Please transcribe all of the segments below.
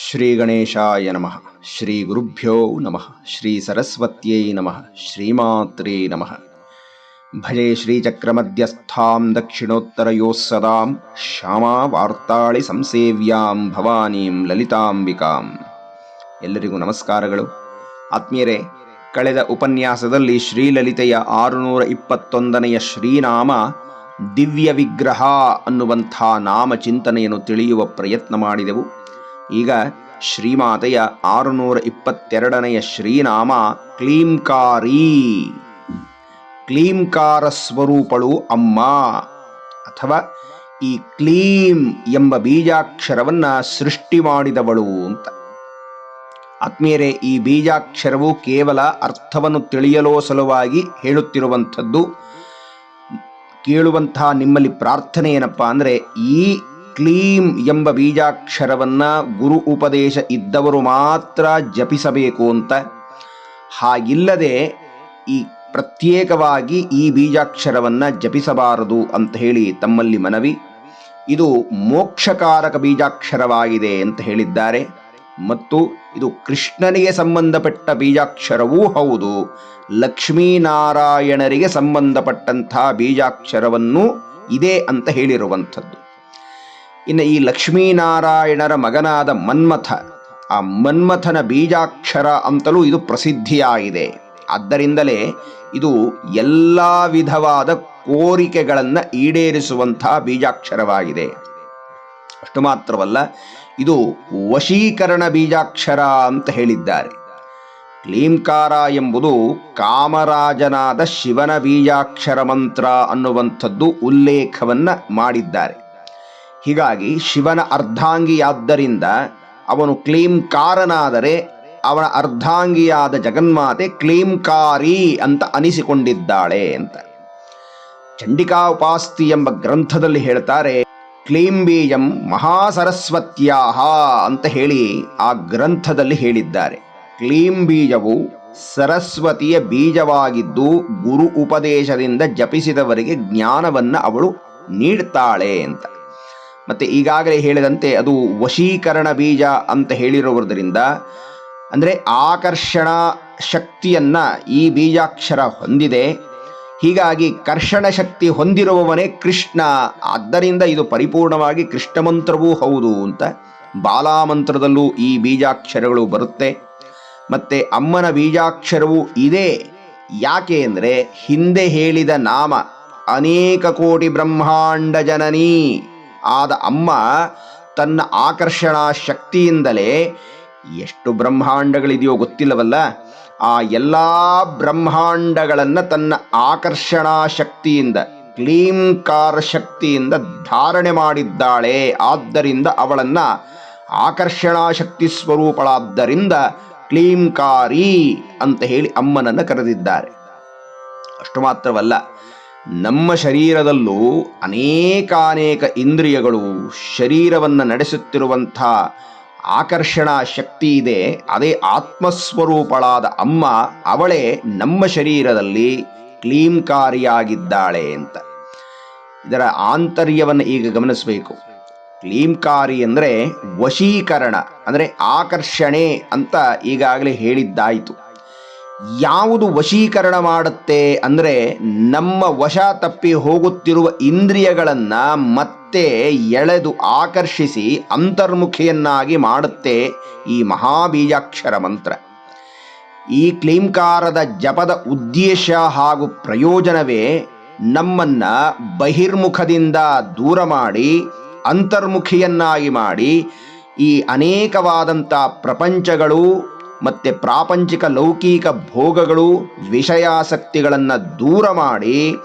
ಶ್ರೀ ಗಣೇಶಾಯ ನಮಃ. ಶ್ರೀ ಗುರುಭ್ಯೋ ನಮಃ. ಶ್ರೀ ಸರಸ್ವತ್ಯೈ ನಮಃ. ಶ್ರೀಮಾತ್ರೇ ನಮಃ. ಭಜೆ ಶ್ರೀಚಕ್ರಮಧ್ಯಸ್ಥಾಂ ದಕ್ಷಿಣೋತ್ತರಯೋಸ್ಸದಾಂ ಶ್ಯಾಮಾ ವಾರ್ತಾಳಿ ಸಂಸೇವ್ಯಾಂ ಭವಾನೀಂ ಲಲಿತಾಂಬಿಕಾಂ. ಎಲ್ಲರಿಗೂ ನಮಸ್ಕಾರಗಳು. ಆತ್ಮೀಯರೇ, ಕಳೆದ ಉಪನ್ಯಾಸದಲ್ಲಿ ಶ್ರೀಲಲಿತೆಯ ಆರುನೂರ ಇಪ್ಪತ್ತೊಂದನೆಯ ಶ್ರೀನಾಮ ದಿವ್ಯ ವಿಗ್ರಹ ಅನ್ನುವಂಥ ನಾಮ ಚಿಂತನೆಯನ್ನು ತಿಳಿಯುವ ಪ್ರಯತ್ನ ಮಾಡಿದೆವು. ಈಗ ಶ್ರೀಮಾತೆಯ ಆರುನೂರ ಇಪ್ಪತ್ತೆರಡನೆಯ ಶ್ರೀನಾಮ ಕ್ಲೀಂಕಾರಿ. ಕ್ಲೀಂಕಾರ ಸ್ವರೂಪಳು ಅಮ್ಮ. ಅಥವಾ ಈ ಕ್ಲೀಂ ಎಂಬ ಬೀಜಾಕ್ಷರವನ್ನ ಸೃಷ್ಟಿ ಮಾಡಿದವಳು ಅಂತ. ಆತ್ಮೀಯರೇ, ಈ ಬೀಜಾಕ್ಷರವು ಕೇವಲ ಅರ್ಥವನ್ನು ತಿಳಿಯಲೋ ಸಲುವಾಗಿ ಹೇಳುತ್ತಿರುವಂಥದ್ದು. ಕೇಳುವಂತಹ ನಿಮ್ಮಲ್ಲಿ ಪ್ರಾರ್ಥನೆ ಏನಪ್ಪಾ ಅಂದರೆ ಈ ಕ್ಲೀಂ ಎಂಬ ಬೀಜಾಕ್ಷರವನ್ನ ಗುರು ಉಪದೇಶ ಇದ್ದವರು ಮಾತ್ರ ಜಪಿಸಬೇಕು ಅಂತ. ಹಾಗಿಲ್ಲದೆ ಈ ಪ್ರತ್ಯೇಕವಾಗಿ ಈ ಬೀಜಾಕ್ಷರವನ್ನ ಜಪಿಸಬಾರದು ಅಂತ ಹೇಳಿ ತಮ್ಮಲ್ಲಿ ಮನವಿ. ಇದು ಮೋಕ್ಷಕಾರಕ ಬೀಜಾಕ್ಷರವಾಗಿದೆ ಅಂತ ಹೇಳಿದ್ದಾರೆ. ಮತ್ತು ಇದು ಕೃಷ್ಣನಿಗೆ ಸಂಬಂಧಪಟ್ಟ ಬೀಜಾಕ್ಷರವೂ ಹೌದು. ಲಕ್ಷ್ಮೀನಾರಾಯಣರಿಗೆ ಸಂಬಂಧಪಟ್ಟಂತಹ ಬೀಜಾಕ್ಷರವನ್ನು ಇದೆ ಅಂತ ಹೇಳಿರುವಂಥದ್ದು. ಇನ್ನು ಈ ಲಕ್ಷ್ಮೀನಾರಾಯಣರ ಮಗನಾದ ಮನ್ಮಥ, ಆ ಮನ್ಮಥನ ಬೀಜಾಕ್ಷರ ಅಂತಲೂ ಇದು ಪ್ರಸಿದ್ಧಿಯಾಗಿದೆ. ಆದ್ದರಿಂದಲೇ ಇದು ಎಲ್ಲ ವಿಧವಾದ ಕೋರಿಕೆಗಳನ್ನು ಈಡೇರಿಸುವಂತಹ ಬೀಜಾಕ್ಷರವಾಗಿದೆ. ಅಷ್ಟು ಮಾತ್ರವಲ್ಲ, ಇದು ವಶೀಕರಣ ಬೀಜಾಕ್ಷರ ಅಂತ ಹೇಳಿದ್ದಾರೆ. ಕ್ಲೀಂಕಾರ ಎಂಬುದು ಕಾಮರಾಜನಾದ ಶಿವನ ಬೀಜಾಕ್ಷರ ಮಂತ್ರ ಅನ್ನುವಂಥದ್ದು ಉಲ್ಲೇಖವನ್ನು ಮಾಡಿದ್ದಾರೆ. ಹೀಗಾಗಿ ಶಿವನ ಅರ್ಧಾಂಗಿಯಾದ್ದರಿಂದ ಅವನು ಕ್ಲೀಂಕಾರನಾದರೆ ಅವನ ಅರ್ಧಾಂಗಿಯಾದ ಜಗನ್ಮಾತೆ ಕ್ಲೀಂಕಾರಿ ಅಂತ ಅನಿಸಿಕೊಂಡಿದ್ದಾಳೆ ಅಂತ. ಚಂಡಿಕಾ ಉಪಾಸ್ತಿ ಎಂಬ ಗ್ರಂಥದಲ್ಲಿ ಹೇಳ್ತಾರೆ ಕ್ಲೀಂಬೀಜಂ ಮಹಾಸರಸ್ವತ್ಯಾಹ ಅಂತ ಹೇಳಿ ಆ ಗ್ರಂಥದಲ್ಲಿ ಹೇಳಿದ್ದಾರೆ. ಕ್ಲೀಂಬೀಜವು ಸರಸ್ವತಿಯ ಬೀಜವಾಗಿದ್ದು ಗುರು ಉಪದೇಶದಿಂದ ಜಪಿಸಿದವರಿಗೆ ಜ್ಞಾನವನ್ನು ಅವಳು ನೀಡ್ತಾಳೆ ಅಂತ. ಮತ್ತೆ ಈಗಾಗಲೇ ಹೇಳಿದಂತೆ ಅದು ವಶೀಕರಣ ಬೀಜ ಅಂತ ಹೇಳಿರುವುದರಿಂದ, ಅಂದರೆ ಆಕರ್ಷಣ ಶಕ್ತಿಯನ್ನು ಈ ಬೀಜಾಕ್ಷರ ಹೊಂದಿದೆ. ಹೀಗಾಗಿ ಕರ್ಷಣ ಶಕ್ತಿ ಹೊಂದಿರುವವನೇ ಕೃಷ್ಣ. ಆದ್ದರಿಂದ ಇದು ಪರಿಪೂರ್ಣವಾಗಿ ಕೃಷ್ಣ ಮಂತ್ರವೂ ಹೌದು ಅಂತ ಬಾಲಾಮಂತ್ರದಲ್ಲೂ ಈ ಬೀಜಾಕ್ಷರಗಳು ಬರುತ್ತೆ. ಮತ್ತೆ ಅಮ್ಮನ ಬೀಜಾಕ್ಷರವೂ ಇದೆ. ಯಾಕೆ ಅಂದರೆ ಹಿಂದೆ ಹೇಳಿದ ನಾಮ ಅನೇಕ ಕೋಟಿ ಬ್ರಹ್ಮಾಂಡ ಜನನಿ. ಆದ ಅಮ್ಮ ತನ್ನ ಆಕರ್ಷಣಾ ಶಕ್ತಿಯಿಂದಲೇ ಎಷ್ಟು ಬ್ರಹ್ಮಾಂಡಗಳಿದೆಯೋ ಗೊತ್ತಿಲ್ಲವಲ್ಲ? ಆ ಎಲ್ಲ ಬ್ರಹ್ಮಾಂಡಗಳನ್ನು ತನ್ನ ಆಕರ್ಷಣಾ ಶಕ್ತಿಯಿಂದ ಕ್ಲೀಂಕಾರ ಶಕ್ತಿಯಿಂದ ಧಾರಣೆ ಮಾಡಿದ್ದಾಳೆ. ಆದ್ದರಿಂದ ಅವಳನ್ನು ಆಕರ್ಷಣಾ ಶಕ್ತಿ ಸ್ವರೂಪಳಾದ್ದರಿಂದ ಕ್ಲೀಂಕಾರಿ ಅಂತ ಹೇಳಿ ಅಮ್ಮನನ್ನು ಕರೆದಿದ್ದಾರೆ. ಅಷ್ಟು ಮಾತ್ರವಲ್ಲ ನಮ್ಮ ಶರೀರದಲ್ಲೂ ಅನೇಕಾನೇಕ ಇಂದ್ರಿಯಗಳು ಶರೀರವನ್ನು ನಡೆಸುತ್ತಿರುವಂಥ ಆಕರ್ಷಣಾ ಶಕ್ತಿ ಇದೆ. ಅದೇ ಆತ್ಮಸ್ವರೂಪಳಾದ ಅಮ್ಮ ಅವಳೇ ನಮ್ಮ ಶರೀರದಲ್ಲಿ ಕ್ಲೀಂಕಾರಿಯಾಗಿದ್ದಾಳೆ ಅಂತ. ಇದರ ಆಂತರ್ಯವನ್ನು ಈಗ ಗಮನಿಸಬೇಕು. ಕ್ಲೀಂಕಾರಿ ಅಂದರೆ ವಶೀಕರಣ, ಅಂದರೆ ಆಕರ್ಷಣೆ ಅಂತ ಈಗಾಗಲೇ ಹೇಳಿದ್ದಾಯಿತು. ಯಾವುದು ವಶೀಕರಣ ಮಾಡುತ್ತೆ ಅಂದರೆ ನಮ್ಮ ವಶ ತಪ್ಪಿ ಹೋಗುತ್ತಿರುವ ಇಂದ್ರಿಯಗಳನ್ನು ಮತ್ತೆ ಎಳೆದು ಆಕರ್ಷಿಸಿ ಅಂತರ್ಮುಖಿಯನ್ನಾಗಿ ಮಾಡುತ್ತೆ ಈ ಮಹಾಬೀಜಾಕ್ಷರ ಮಂತ್ರ. ಈ ಕ್ಲೀಂಕಾರದ ಜಪದ ಉದ್ದೇಶ ಹಾಗೂ ಪ್ರಯೋಜನವೇ ನಮ್ಮನ್ನ ಬಹಿರ್ಮುಖದಿಂದ ದೂರ ಮಾಡಿ, ಅಂತರ್ಮುಖಿಯನ್ನಾಗಿ ಮಾಡಿ ಈ ಅನೇಕವಾದಂಥ ಪ್ರಪಂಚಗಳು ಮತ್ತು ಪ್ರಾಪಂಚಿಕ ಲೌಕಿಕ ಭೋಗಗಳು ವಿಷಯಾಸಕ್ತಿಗಳನ್ನು ದೂರ ಮಾಡಿ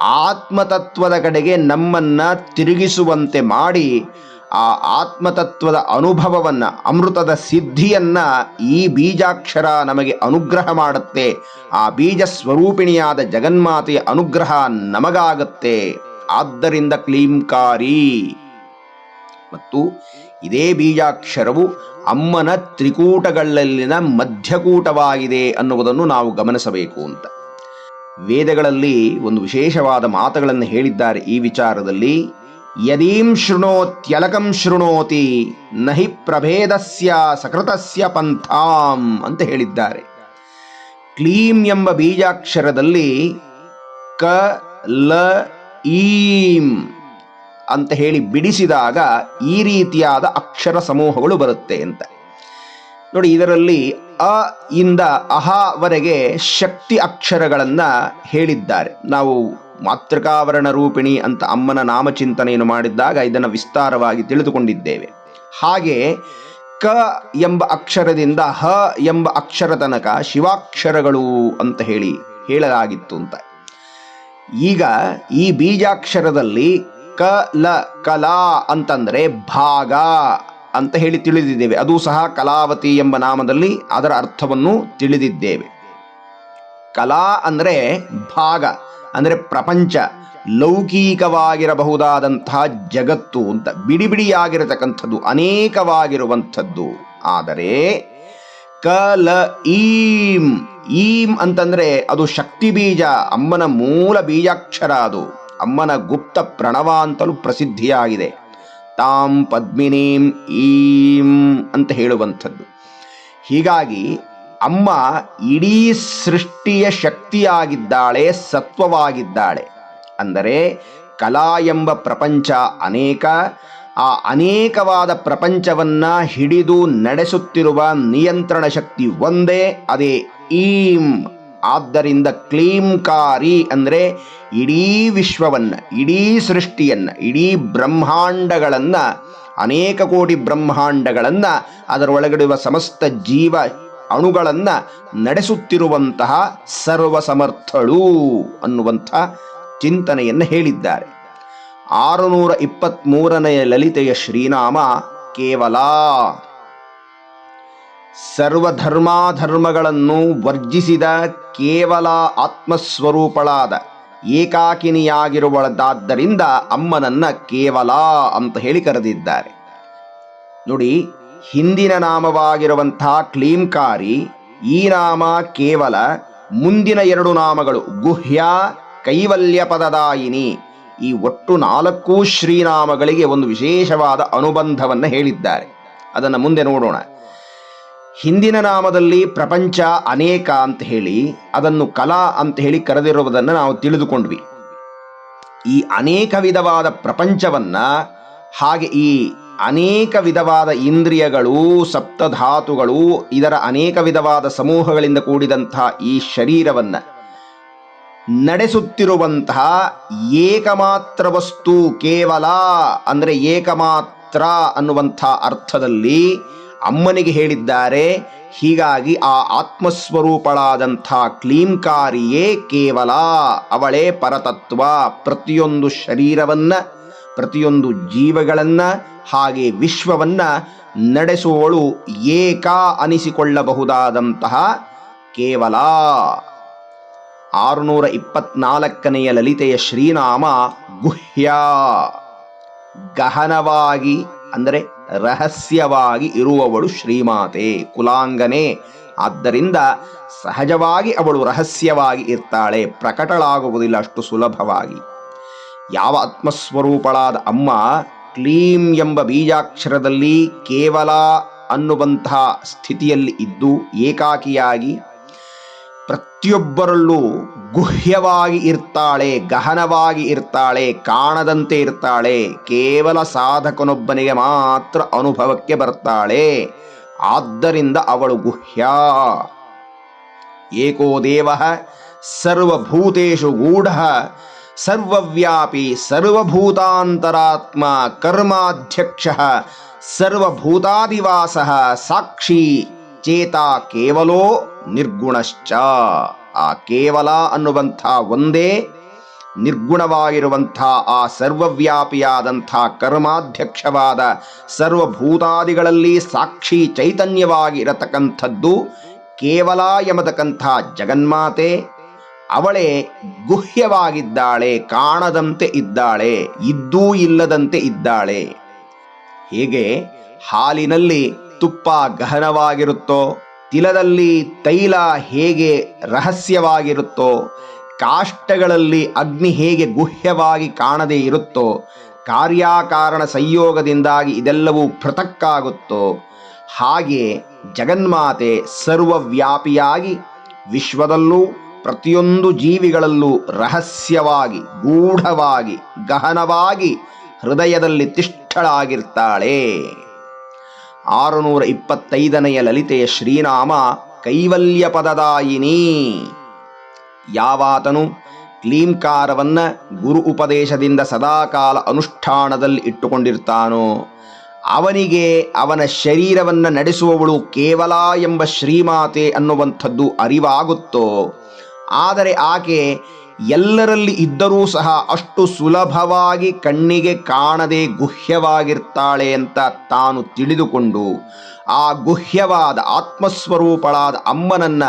ಆತ್ಮತತ್ವದ ಕಡೆಗೆ ನಮ್ಮನ್ನ ತಿರುಗಿಸುವಂತೆ ಮಾಡಿ ಆ ಆತ್ಮತತ್ವದ ಅನುಭವವನ್ನು, ಅಮೃತದ ಸಿದ್ಧಿಯನ್ನ ಈ ಬೀಜಾಕ್ಷರ ನಮಗೆ ಅನುಗ್ರಹ ಮಾಡುತ್ತೆ. ಆ ಬೀಜ ಸ್ವರೂಪಿಣಿಯಾದ ಜಗನ್ಮಾತೆಯ ಅನುಗ್ರಹ ನಮಗಾಗತ್ತೆ. ಆದ್ದರಿಂದ ಕ್ಲೀಂಕಾರಿ. ಮತ್ತು ಇದೇ ಬೀಜಾಕ್ಷರವು ಅಮ್ಮನ ತ್ರಿಕೂಟಗಳಲ್ಲಿನ ಮಧ್ಯಕೂಟವಾಗಿದೆ ಅನ್ನುವುದನ್ನು ನಾವು ಗಮನಿಸಬೇಕು ಅಂತ. ವೇದಗಳಲ್ಲಿ ಒಂದು ವಿಶೇಷವಾದ ಮಾತುಗಳನ್ನು ಹೇಳಿದ್ದಾರೆ ಈ ವಿಚಾರದಲ್ಲಿ, ಯದೀಂ ಶೃಣೋತ್ಯಲಕಂ ಶೃಣೋತಿ, ನಹಿ ಪ್ರಭೇದಸ್ಯ ಸಕೃತಸ್ಯ ಪಂಥಾಂ ಅಂತ ಹೇಳಿದ್ದಾರೆ. ಕ್ಲೀಂ ಎಂಬ ಬೀಜಾಕ್ಷರದಲ್ಲಿ ಕ, ಲ, ಈಂ ಅಂತ ಹೇಳಿ ಬಿಡಿಸಿದಾಗ ಈ ರೀತಿಯಾದ ಅಕ್ಷರ ಸಮೂಹಗಳು ಬರುತ್ತೆ ಅಂತ. ನೋಡಿ, ಇದರಲ್ಲಿ ಅ, ಇಂದ ಅಹವರೆಗೆ ಶಕ್ತಿ ಅಕ್ಷರಗಳನ್ನ ಹೇಳಿದ್ದಾರೆ. ನಾವು ಮಾತೃಕಾವರಣ ರೂಪಿಣಿ ಅಂತ ಅಮ್ಮನ ನಾಮಚಿಂತನೆಯನ್ನು ಮಾಡಿದ್ದಾಗ ಇದನ್ನು ವಿಸ್ತಾರವಾಗಿ ತಿಳಿದುಕೊಂಡಿದ್ದೇವೆ. ಹಾಗೆ ಕ ಎಂಬ ಅಕ್ಷರದಿಂದ ಹ ಎಂಬ ಅಕ್ಷರ ತನಕ ಶಿವಾಕ್ಷರಗಳು ಅಂತ ಹೇಳಿ ಹೇಳಲಾಗಿತ್ತು ಅಂತ. ಈಗ ಈ ಬೀಜಾಕ್ಷರದಲ್ಲಿ ಕ ಲ ಕಲಾ ಅಂತಂದರೆ ಭಾಗ ಅಂತ ಹೇಳಿ ತಿಳಿದಿದ್ದೇವೆ. ಅದು ಸಹ ಕಲಾವತಿ ಎಂಬ ನಾಮದಲ್ಲಿ ಅದರ ಅರ್ಥವನ್ನು ತಿಳಿದಿದ್ದೇವೆ. ಕಲಾ ಅಂದರೆ ಭಾಗ, ಅಂದರೆ ಪ್ರಪಂಚ, ಲೌಕಿಕವಾಗಿರಬಹುದಾದಂತಹ ಜಗತ್ತು ಅಂತ ಬಿಡಿ ಬಿಡಿಯಾಗಿರತಕ್ಕಂಥದ್ದು ಅನೇಕವಾಗಿರುವಂಥದ್ದು. ಆದರೆ ಕಲ ಈಂ ಈಂ ಅಂತಂದ್ರೆ ಅದು ಶಕ್ತಿ ಬೀಜ, ಅಮ್ಮನ ಮೂಲ ಬೀಜಾಕ್ಷರ ಅದು. ಅಮ್ಮನ ಗುಪ್ತ ಪ್ರಣವ ಅಂತಲೂ ಪ್ರಸಿದ್ಧಿಯಾಗಿದೆ. ತಾಂ ಪದ್ಮಿನೀಂ ಈಂ ಅಂತ ಹೇಳುವಂಥದ್ದು. ಹೀಗಾಗಿ ಅಮ್ಮ ಇಡೀ ಸೃಷ್ಟಿಯ ಶಕ್ತಿಯಾಗಿದ್ದಾಳೆ, ಸತ್ವವಾಗಿದ್ದಾಳೆ. ಅಂದರೆ ಕಲಾ ಎಂಬ ಪ್ರಪಂಚ ಅನೇಕ, ಆ ಅನೇಕವಾದ ಪ್ರಪಂಚವನ್ನ ಹಿಡಿದು ನಡೆಸುತ್ತಿರುವ ನಿಯಂತ್ರಣ ಶಕ್ತಿ ಒಂದೇ, ಅದೇ ಈಂ ಆದ್ದರಿಂದ ಕ್ಲೀಂಕಾರಿ ಅಂದರೆ ಇಡೀ ವಿಶ್ವವನ್ನು, ಇಡೀ ಸೃಷ್ಟಿಯನ್ನು, ಇಡೀ ಬ್ರಹ್ಮಾಂಡಗಳನ್ನು, ಅನೇಕ ಕೋಟಿ ಬ್ರಹ್ಮಾಂಡಗಳನ್ನು ಅದರೊಳಗಿರುವ ಸಮಸ್ತ ಜೀವ ಅಣುಗಳನ್ನು ನಡೆಸುತ್ತಿರುವಂತಹ ಸರ್ವಸಮರ್ಥಳು ಅನ್ನುವಂಥ ಚಿಂತನೆಯನ್ನು ಹೇಳಿದ್ದಾರೆ. ಆರುನೂರ ಇಪ್ಪತ್ತ್ಮೂರನೆಯ ಲಲಿತೆಯ ಶ್ರೀನಾಮ ಕೇವಲ ಸರ್ವಧರ್ಮಾಧರ್ಮಗಳನ್ನು ವರ್ಜಿಸಿದ ಕೇವಲ ಆತ್ಮಸ್ವರೂಪಳಾದ ಏಕಾಕಿನಿಯಾಗಿರುವಳದಾದ್ದರಿಂದ ಅಮ್ಮನನ್ನ ಕೇವಲ ಅಂತ ಹೇಳಿ ಕರೆದಿದ್ದಾರೆ. ನೋಡಿ, ಹಿಂದಿನ ನಾಮವಾಗಿರುವಂತಹ ಕ್ಲೀಂಕಾರಿ ಈ ನಾಮ ಕೇವಲ ಮುಂದಿನ ಎರಡು ನಾಮಗಳು ಗುಹ್ಯ, ಕೈವಲ್ಯ ಪದದಾಯಿನಿ, ಈ ಒಟ್ಟು ನಾಲ್ಕು ಶ್ರೀನಾಮಗಳಿಗೆ ಒಂದು ವಿಶೇಷವಾದ ಅನುಬಂಧವನ್ನು ಹೇಳಿದ್ದಾರೆ. ಅದನ್ನು ಮುಂದೆ ನೋಡೋಣ. ಹಿಂದಿನ ನಾಮದಲ್ಲಿ ಪ್ರಪಂಚ ಅನೇಕ ಅಂತ ಹೇಳಿ, ಅದನ್ನು ಕಲಾ ಅಂತ ಹೇಳಿ ಕರೆದಿರುವುದನ್ನು ನಾವು ತಿಳಿದುಕೊಂಡ್ವಿ. ಈ ಅನೇಕ ವಿಧವಾದ ಪ್ರಪಂಚವನ್ನ, ಹಾಗೆ ಈ ಅನೇಕ ವಿಧವಾದ ಇಂದ್ರಿಯಗಳು, ಸಪ್ತಧಾತುಗಳು, ಇದರ ಅನೇಕ ವಿಧವಾದ ಸಮೂಹಗಳಿಂದ ಕೂಡಿದಂತಹ ಈ ಶರೀರವನ್ನ ನಡೆಸುತ್ತಿರುವಂತಹ ಏಕಮಾತ್ರ ವಸ್ತು ಕೇವಲ, ಅಂದರೆ ಏಕಮಾತ್ರ ಅನ್ನುವಂಥ ಅರ್ಥದಲ್ಲಿ ಅಮ್ಮನಿಗೆ ಹೇಳಿದ್ದಾರೆ, ಹೀಗಾಗಿ ಆ ಆತ್ಮಸ್ವರೂಪಳಾದಂಥ ಕ್ಲೀಂಕಾರಿಯೇ ಕೇವಲ ಅವಳೇ ಪರತತ್ವ, ಪ್ರತಿಯೊಂದು ಶರೀರವನ್ನ, ಪ್ರತಿಯೊಂದು ಜೀವಗಳನ್ನ, ಹಾಗೆ ವಿಶ್ವವನ್ನ ನಡೆಸುವವಳು ಏಕ ಅನಿಸಿಕೊಳ್ಳಬಹುದಾದಂತಹ ಕೇವಲ. ಆರುನೂರ ಇಪ್ಪತ್ನಾಲ್ಕನೆಯ ಲಲಿತೆಯ ಶ್ರೀನಾಮ ಗುಹ್ಯ. ಗಹನವಾಗಿ, ಅಂದರೆ ರಹಸ್ಯವಾಗಿ ಇರುವವಳು ಶ್ರೀಮಾತೆ, ಕುಲಾಂಗನೆ. ಆದ್ದರಿಂದ ಸಹಜವಾಗಿ ಅವಳು ರಹಸ್ಯವಾಗಿ ಇರ್ತಾಳೆ, ಪ್ರಕಟಳಾಗುವುದಿಲ್ಲ, ಅಷ್ಟು ಸುಲಭವಾಗಿ. ಯಾವ ಆತ್ಮಸ್ವರೂಪಳಾದ ಅಮ್ಮ ಕ್ಲೀಂ ಎಂಬ ಬೀಜಾಕ್ಷರದಲ್ಲಿ ಕೇವಲ ಅನ್ನುವಂತಹ ಸ್ಥಿತಿಯಲ್ಲಿ ಇದ್ದು ಏಕಾಕಿಯಾಗಿ ಪ್ರತಿಯೊಬ್ಬರಲ್ಲೂ ಗುಹ್ಯವಾಗಿ ಇರ್ತಾಳೆ, ಗಹನವಾಗಿ ಇರ್ತಾಳೆ, ಕಾಣದಂತೆ ಇರ್ತಾಳೆ, ಕೇವಲ ಸಾಧಕನೊಬ್ಬನಿಗೆ ಮಾತ್ರ ಅನುಭವಕ್ಕೆ ಬರ್ತಾಳೆ. ಆದ್ದರಿಂದ ಅವಳು ಗುಹ್ಯ. ಏಕೋ ದೇವ ಸರ್ವಭೂತೇಶು ಗೂಢ, ಸರ್ವವ್ಯಾಪಿ ಸರ್ವಭೂತಾಂತರಾತ್ಮ ಕರ್ಮಾಧ್ಯಕ್ಷ, ಸರ್ವಭೂತಾದಿವಾಸ, ಸಾಕ್ಷಿ ಚೇತ ಕೇವಲೋ ನಿರ್ಗುಣಶ್ಚ. ಆ ಕೇವಲ ಅನ್ನುವಂಥ ಒಂದೇ, ನಿರ್ಗುಣವಾಗಿರುವಂಥ ಆ ಸರ್ವವ್ಯಾಪಿಯಾದಂಥ ಕರ್ಮಾಧ್ಯಕ್ಷವಾದ ಸರ್ವಭೂತಾದಿಗಳಲ್ಲಿ ಸಾಕ್ಷಿ ಚೈತನ್ಯವಾಗಿ ಇರತಕ್ಕಂಥದ್ದು ಕೇವಲ ಎಂಬತಕ್ಕಂಥ ಜಗನ್ಮಾತೆ. ಅವಳೇ ಗುಹ್ಯವಾಗಿದ್ದಾಳೆ, ಕಾಣದಂತೆ ಇದ್ದಾಳೆ, ಇದ್ದೂ ಇಲ್ಲದಂತೆ ಇದ್ದಾಳೆ. ಹೇಗೆ ಹಾಲಿನಲ್ಲಿ ತುಪ್ಪ ಗಹನವಾಗಿರುತ್ತೋ ತಿಲದಲ್ಲಿ ತೈಲ ಹೇಗೆ ರಹಸ್ಯವಾಗಿರುತ್ತೋ, ಕಾಷ್ಟಗಳಲ್ಲಿ ಅಗ್ನಿ ಹೇಗೆ ಗುಹ್ಯವಾಗಿ ಕಾಣದೇ ಇರುತ್ತೋ, ಕಾರ್ಯಾಕಾರಣ ಸಂಯೋಗದಿಂದಾಗಿ ಇದೆಲ್ಲವೂ ಪೃಥಕ್ಕಾಗುತ್ತೋ, ಹಾಗೆ ಜಗನ್ಮಾತೆ ಸರ್ವವ್ಯಾಪಿಯಾಗಿ ವಿಶ್ವದಲ್ಲೂ ಪ್ರತಿಯೊಂದು ಜೀವಿಗಳಲ್ಲೂ ರಹಸ್ಯವಾಗಿ, ಗೂಢವಾಗಿ, ಗಹನವಾಗಿ ಹೃದಯದಲ್ಲಿ ತಿಷ್ಠಳಾಗಿರ್ತಾಳೆ. ಆರುನೂರ ಇಪ್ಪತ್ತೈದನೆಯ ಲಲಿತೆಯ ಶ್ರೀನಾಮ ಕೈವಲ್ಯ ಪದದಾಯಿನಿ ಯಾವಾತನು ಕ್ಲೀಂಕಾರವನ್ನ ಗುರು ಉಪದೇಶದಿಂದ ಸದಾಕಾಲ ಅನುಷ್ಠಾನದಲ್ಲಿ ಇಟ್ಟುಕೊಂಡಿರ್ತಾನೋ, ಅವನಿಗೆ ಅವನ ಶರೀರವನ್ನು ನಡೆಸುವವಳು ಕೇವಲ ಎಂಬ ಶ್ರೀಮಾತೆ ಅನ್ನುವಂಥದ್ದು ಅರಿವಾಗುತ್ತೋ, ಆದರೆ ಆಕೆ ಎಲ್ಲರಲ್ಲಿ ಇದ್ದರೂ ಸಹ ಅಷ್ಟು ಸುಲಭವಾಗಿ ಕಣ್ಣಿಗೆ ಕಾಣದೆ ಗುಹ್ಯವಾಗಿರ್ತಾಳೆ ಅಂತ ತಾನು ತಿಳಿದುಕೊಂಡು ಆ ಗುಹ್ಯವಾದ ಆತ್ಮಸ್ವರೂಪಳಾದ ಅಮ್ಮನನ್ನ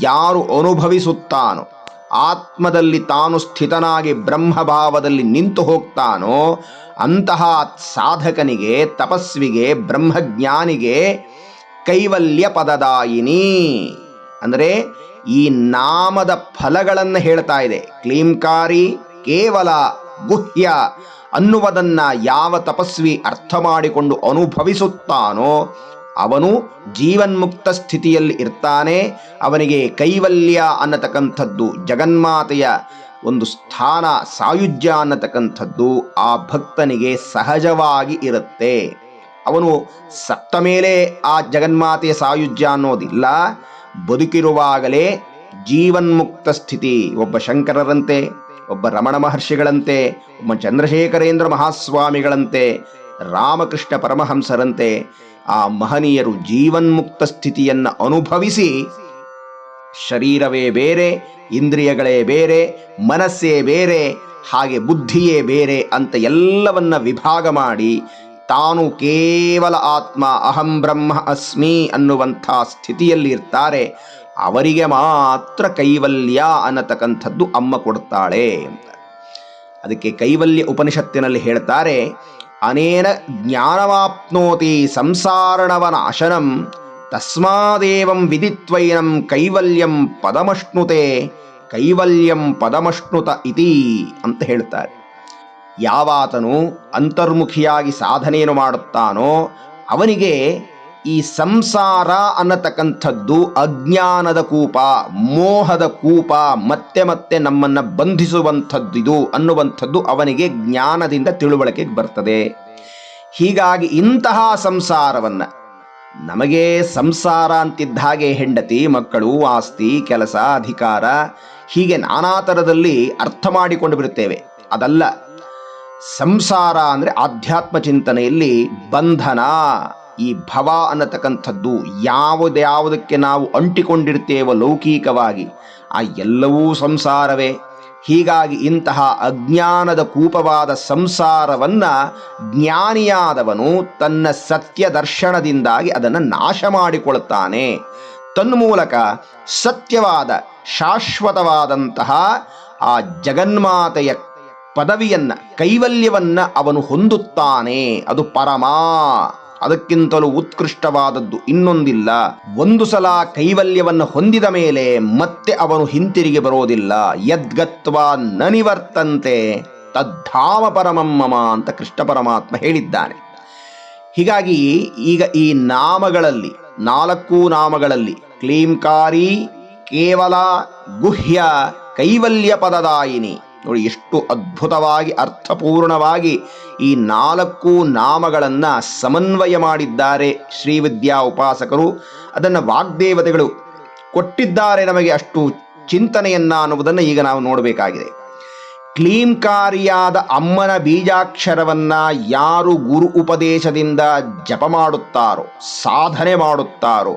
ಯಾರು ಅನುಭವಿಸುತ್ತಾನೋ, ಆತ್ಮದಲ್ಲಿ ತಾನು ಸ್ಥಿತನಾಗಿ ಬ್ರಹ್ಮಭಾವದಲ್ಲಿ ನಿಂತು ಹೋಗ್ತಾನೋ, ಅಂತಹ ಸಾಧಕನಿಗೆ, ತಪಸ್ವಿಗೆ, ಬ್ರಹ್ಮಜ್ಞಾನಿಗೆ ಕೈವಲ್ಯ ಪದದಾಯಿನಿ. ಅಂದರೆ ಈ ನಾಮದ ಫಲಗಳನ್ನು ಹೇಳ್ತಾ ಇದೆ. ಕ್ಲೀಂಕಾರಿ, ಕೇವಲ ಗುಹ್ಯ ಅನ್ನುವುದನ್ನ ಯಾವ ತಪಸ್ವಿ ಅರ್ಥ ಮಾಡಿಕೊಂಡು ಅನುಭವಿಸುತ್ತಾನೋ ಅವನು ಜೀವನ್ಮುಕ್ತ ಸ್ಥಿತಿಯಲ್ಲಿ ಇರ್ತಾನೆ. ಅವನಿಗೆ ಕೈವಲ್ಯ ಅನ್ನತಕ್ಕಂಥದ್ದು, ಜಗನ್ಮಾತೆಯ ಒಂದು ಸ್ಥಾನ, ಸಾಯುಜ್ಯ ಅನ್ನತಕ್ಕಂಥದ್ದು ಆ ಭಕ್ತನಿಗೆ ಸಹಜವಾಗಿ ಇರುತ್ತೆ. ಅವನು ಸತ್ತ ಮೇಲೆ ಆ ಜಗನ್ಮಾತೆಯ ಸಾಯುಜ್ಯ ಅನ್ನೋದಿಲ್ಲ. ಬದುಕಿರುವಾಗಲೇ ಜೀವನ್ಮುಕ್ತ ಸ್ಥಿತಿ. ಒಬ್ಬ ಶಂಕರರಂತೆ, ಒಬ್ಬ ರಮಣ ಮಹರ್ಷಿಗಳಂತೆ, ಒಬ್ಬ ಚಂದ್ರಶೇಖರೇಂದ್ರ ಮಹಾಸ್ವಾಮಿಗಳಂತೆ, ರಾಮಕೃಷ್ಣ ಪರಮಹಂಸರಂತೆ ಆ ಮಹನೀಯರು ಜೀವನ್ಮುಕ್ತ ಸ್ಥಿತಿಯನ್ನು ಅನುಭವಿಸಿ ಶರೀರವೇ ಬೇರೆ, ಇಂದ್ರಿಯಗಳೇ ಬೇರೆ, ಮನಸ್ಸೇ ಬೇರೆ, ಹಾಗೆ ಬುದ್ಧಿಯೇ ಬೇರೆ ಅಂತ ಎಲ್ಲವನ್ನ ವಿಭಾಗ ಮಾಡಿ ತಾನು ಕೇವಲ ಆತ್ಮ, ಅಹಂ ಬ್ರಹ್ಮ ಅಸ್ಮಿ ಅನ್ನುವಂಥ ಸ್ಥಿತಿಯಲ್ಲಿ ಇರ್ತಾರೆ ಅವರಿಗೆ ಮಾತ್ರ ಕೈವಲ್ಯ ಅನ್ನತಕ್ಕಂಥದ್ದು ಅಮ್ಮ ಕೊಡ್ತಾಳೆ ಅದಕ್ಕೆ ಕೈವಲ್ಯ ಉಪನಿಷತ್ತಿನಲ್ಲಿ ಹೇಳ್ತಾರೆ, ಅನೇನ ಜ್ಞಾನವಾಪ್ನೋತಿ ಸಂಸಾರಣವನಾಶನಂ ತಸ್ಮಾದೇವಂ ವಿದಿತ್ವೈನಂ ಕೈವಲ್ಯಂ ಪದಮಷ್ಣುತೆ ಕೈವಲ್ಯಂ ಪದಮಷ್ಣುತ ಇತಿ ಅಂತ ಹೇಳ್ತಾರೆ. ಯಾವಾತನು ಅಂತರ್ಮುಖಿಯಾಗಿ ಸಾಧನೆಯನ್ನು ಮಾಡುತ್ತಾನೋ ಅವನಿಗೆ ಈ ಸಂಸಾರ ಅನ್ನತಕ್ಕಂಥದ್ದು ಅಜ್ಞಾನದ ಕೂಪ, ಮೋಹದ ಕೂಪ, ಮತ್ತೆ ಮತ್ತೆ ನಮ್ಮನ್ನು ಬಂಧಿಸುವಂಥದ್ದಿದು ಅನ್ನುವಂಥದ್ದು ಅವನಿಗೆ ಜ್ಞಾನದಿಂದ ತಿಳುವಳಿಕೆಗೆ ಬರ್ತದೆ. ಹೀಗಾಗಿ ಇಂತಹ ಸಂಸಾರವನ್ನು ನಮಗೆ ಸಂಸಾರ ಅಂತಿದ್ದ ಹಾಗೆ ಹೆಂಡತಿ, ಮಕ್ಕಳು, ಆಸ್ತಿ, ಕೆಲಸ, ಅಧಿಕಾರ ಹೀಗೆ ನಾನಾ ಥರದಲ್ಲಿ ಅರ್ಥ ಮಾಡಿಕೊಂಡು ಬಿಡುತ್ತೇವೆ. ಅದಲ್ಲ ಸಂಸಾರ ಅಂದರೆ ಆಧ್ಯಾತ್ಮ ಚಿಂತನೆಯಲ್ಲಿ ಬಂಧನ. ಈ ಭವ ಅನ್ನತಕ್ಕಂಥದ್ದು ಯಾವುದ್ಯಾವುದಕ್ಕೆ ನಾವು ಅಂಟಿಕೊಂಡಿರ್ತೇವೋ ಲೌಕಿಕವಾಗಿ, ಆ ಎಲ್ಲವೂ ಸಂಸಾರವೇ. ಹೀಗಾಗಿ ಇಂತಹ ಅಜ್ಞಾನದ ಕೂಪವಾದ ಸಂಸಾರವನ್ನ ಜ್ಞಾನಿಯಾದವನು ತನ್ನ ಸತ್ಯ ದರ್ಶನದಿಂದಾಗಿ ಅದನ್ನು ನಾಶ ಮಾಡಿಕೊಳ್ತಾನೆ. ತನ್ಮೂಲಕ ಸತ್ಯವಾದ ಶಾಶ್ವತವಾದಂತಹ ಆ ಜಗನ್ಮಾತೆಯ ಪದವಿಯನ್ನ, ಕೈವಲ್ಯವನ್ನ ಅವನು ಹೊಂದುತ್ತಾನೆ. ಅದು ಪರಮ. ಅದಕ್ಕಿಂತಲೂ ಉತ್ಕೃಷ್ಟವಾದದ್ದು ಇನ್ನೊಂದಿಲ್ಲ. ಒಂದು ಸಲ ಕೈವಲ್ಯವನ್ನು ಹೊಂದಿದ ಮೇಲೆ ಮತ್ತೆ ಅವನು ಹಿಂತಿರುಗಿ ಬರೋದಿಲ್ಲ. ಯದ್ಗತ್ವ ನ ನಿವರ್ತಂತೆ ತದ್ಧಾಮ ಪರಮಮ್ಮಮ ಅಂತ ಕೃಷ್ಣ ಪರಮಾತ್ಮ ಹೇಳಿದ್ದಾನೆ. ಹೀಗಾಗಿ ಈಗ ಈ ನಾಮಗಳಲ್ಲಿ, ನಾಲ್ಕು ನಾಮಗಳಲ್ಲಿ, ಕ್ಲೀಂಕಾರಿ, ಕೇವಲ ಗುಹ್ಯ, ಕೈವಲ್ಯ ಪದದಾಯಿನಿ. ನೋಡಿ, ಎಷ್ಟು ಅದ್ಭುತವಾಗಿ, ಅರ್ಥಪೂರ್ಣವಾಗಿ ಈ ನಾಲ್ಕು ನಾಮಗಳನ್ನು ಸಮನ್ವಯ ಮಾಡಿದ್ದಾರೆ ಶ್ರೀವಿದ್ಯಾ ಉಪಾಸಕರು. ಅದನ್ನು ವಾಗ್ದೇವತೆಗಳು ಕೊಟ್ಟಿದ್ದಾರೆ ನಮಗೆ ಅಷ್ಟು ಚಿಂತನೆಯನ್ನ ಅನ್ನುವುದನ್ನು ಈಗ ನಾವು ನೋಡಬೇಕಾಗಿದೆ. ಕ್ಲೀಂಕಾರಿಯಾದ ಅಮ್ಮನ ಬೀಜಾಕ್ಷರವನ್ನ ಯಾರು ಗುರು ಉಪದೇಶದಿಂದ ಜಪ ಮಾಡುತ್ತಾರೋ, ಸಾಧನೆ ಮಾಡುತ್ತಾರೋ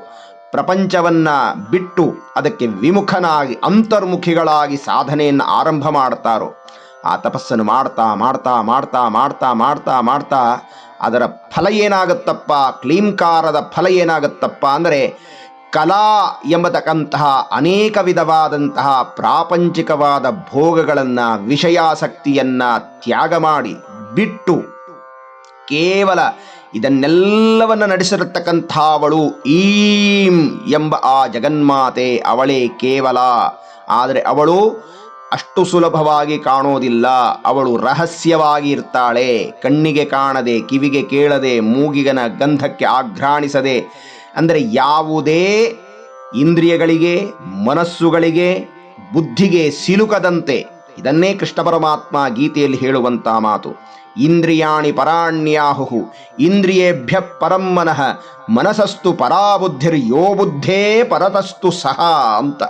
ಪ್ರಪಂಚವನ್ನ ಬಿಟ್ಟು ಅದಕ್ಕೆ ವಿಮುಖನಾಗಿ, ಅಂತರ್ಮುಖಿಗಳಾಗಿ ಸಾಧನೆಯನ್ನು ಆರಂಭ ಮಾಡ್ತಾರೋ, ಆ ತಪಸ್ಸನ್ನು ಮಾಡ್ತಾ ಮಾಡ್ತಾ ಮಾಡ್ತಾ ಮಾಡ್ತಾ ಮಾಡ್ತಾ ಮಾಡ್ತಾ ಅದರ ಫಲ ಏನಾಗುತ್ತಪ್ಪ? ಕ್ಲೀಂಕಾರದ ಫಲ ಏನಾಗುತ್ತಪ್ಪ ಅಂದರೆ ಕಲಾ ಎಂಬತಕ್ಕಂತಹ ಅನೇಕ ವಿಧವಾದಂತಹ ಪ್ರಾಪಂಚಿಕವಾದ ಭೋಗಗಳನ್ನು, ವಿಷಯಾಸಕ್ತಿಯನ್ನು ತ್ಯಾಗ ಮಾಡಿ ಬಿಟ್ಟು ಕೇವಲ ಇದನ್ನೆಲ್ಲವನ್ನ ನಡೆಸಿರತಕ್ಕಂಥವಳು ಈಂ ಎಂಬ ಆ ಜಗನ್ಮಾತೆ ಅವಳೇ ಕೇವಲ. ಆದರೆ ಅವಳು ಅಷ್ಟು ಸುಲಭವಾಗಿ ಕಾಣೋದಿಲ್ಲ. ಅವಳು ರಹಸ್ಯವಾಗಿ ಇರ್ತಾಳೆ. ಕಣ್ಣಿಗೆ ಕಾಣದೆ, ಕಿವಿಗೆ ಕೇಳದೆ, ಮೂಗಿಗನ ಗಂಧಕ್ಕೆ ಆಘ್ರಾಣಿಸದೆ. ಅಂದರೆ ಯಾವುದೇ ಇಂದ್ರಿಯಗಳಿಗೆ, ಮನಸ್ಸುಗಳಿಗೆ, ಬುದ್ಧಿಗೆ ಸಿಲುಕದಂತೆ ಇದನ್ನೇ ಕೃಷ್ಣ ಪರಮಾತ್ಮ ಗೀತೆಯಲ್ಲಿ ಹೇಳುವಂತ ಮಾತು. ಇಂದ್ರಿಯಾಣಿ ಪರಾಣ್ಯಾಹು ಇಂದ್ರಿಯೇಭ್ಯ ಪರಂ ಮನಃ ಮನಸಸ್ತು ಪರಾಬುದ್ಧಿರ್ ಯೋ ಬುದ್ಧೇ ಪರತಸ್ತು ಸಹ ಅಂತ.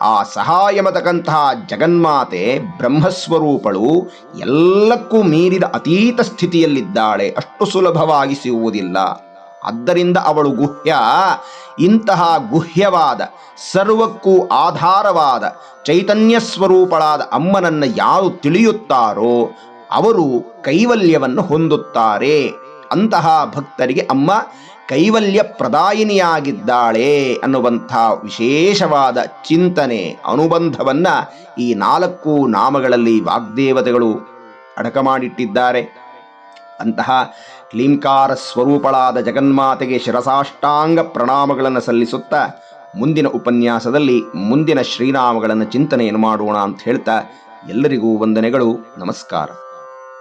ಆ ಸಹಾಯ ಎಂಬತಕ್ಕಂತಹ ಜಗನ್ಮಾತೆ ಬ್ರಹ್ಮಸ್ವರೂಪಳು ಎಲ್ಲಕ್ಕೂ ಮೀರಿದ ಅತೀತ ಸ್ಥಿತಿಯಲ್ಲಿದ್ದಾಳೆ. ಅಷ್ಟು ಸುಲಭವಾಗಿ ಸಿಗುವುದಿಲ್ಲ. ಆದ್ದರಿಂದ ಅವಳು ಗುಹ್ಯ. ಇಂತಹ ಗುಹ್ಯವಾದ, ಸರ್ವಕ್ಕೂ ಆಧಾರವಾದ, ಚೈತನ್ಯ ಸ್ವರೂಪಳಾದ ಅಮ್ಮನನ್ನು ಯಾರು ತಿಳಿಯುತ್ತಾರೋ, ಅವರು ಕೈವಲ್ಯವನ್ನು ಹೊಂದುತ್ತಾರೆ. ಅಂತಹ ಭಕ್ತರಿಗೆ ಅಮ್ಮ, ಕೈವಲ್ಯ ಪ್ರದಾಯಿನಿಯಾಗಿದ್ದಾಳೆ ಅನ್ನುವಂಥ ವಿಶೇಷವಾದ ಚಿಂತನೆ, ಅನುಬಂಧವನ್ನ ಈ ನಾಲ್ಕು ನಾಮಗಳಲ್ಲಿ ವಾಗ್ದೇವತೆಗಳು ಅಡಕ ಮಾಡಿಟ್ಟಿದ್ದಾರೆ ಅಂತಹ ಕ್ಲೀಂಕಾರ ಸ್ವರೂಪಳಾದ ಜಗನ್ಮಾತೆಗೆ ಶಿರಸಾಷ್ಟಾಂಗ ಪ್ರಣಾಮಗಳನ್ನು ಸಲ್ಲಿಸುತ್ತಾ ಮುಂದಿನ ಉಪನ್ಯಾಸದಲ್ಲಿ ಮುಂದಿನ ಶ್ರೀನಾಮಗಳನ್ನು ಚಿಂತನೆಯನ್ನು ಮಾಡೋಣ ಅಂತ ಹೇಳ್ತಾ ಎಲ್ಲರಿಗೂ ವಂದನೆಗಳು, ನಮಸ್ಕಾರ.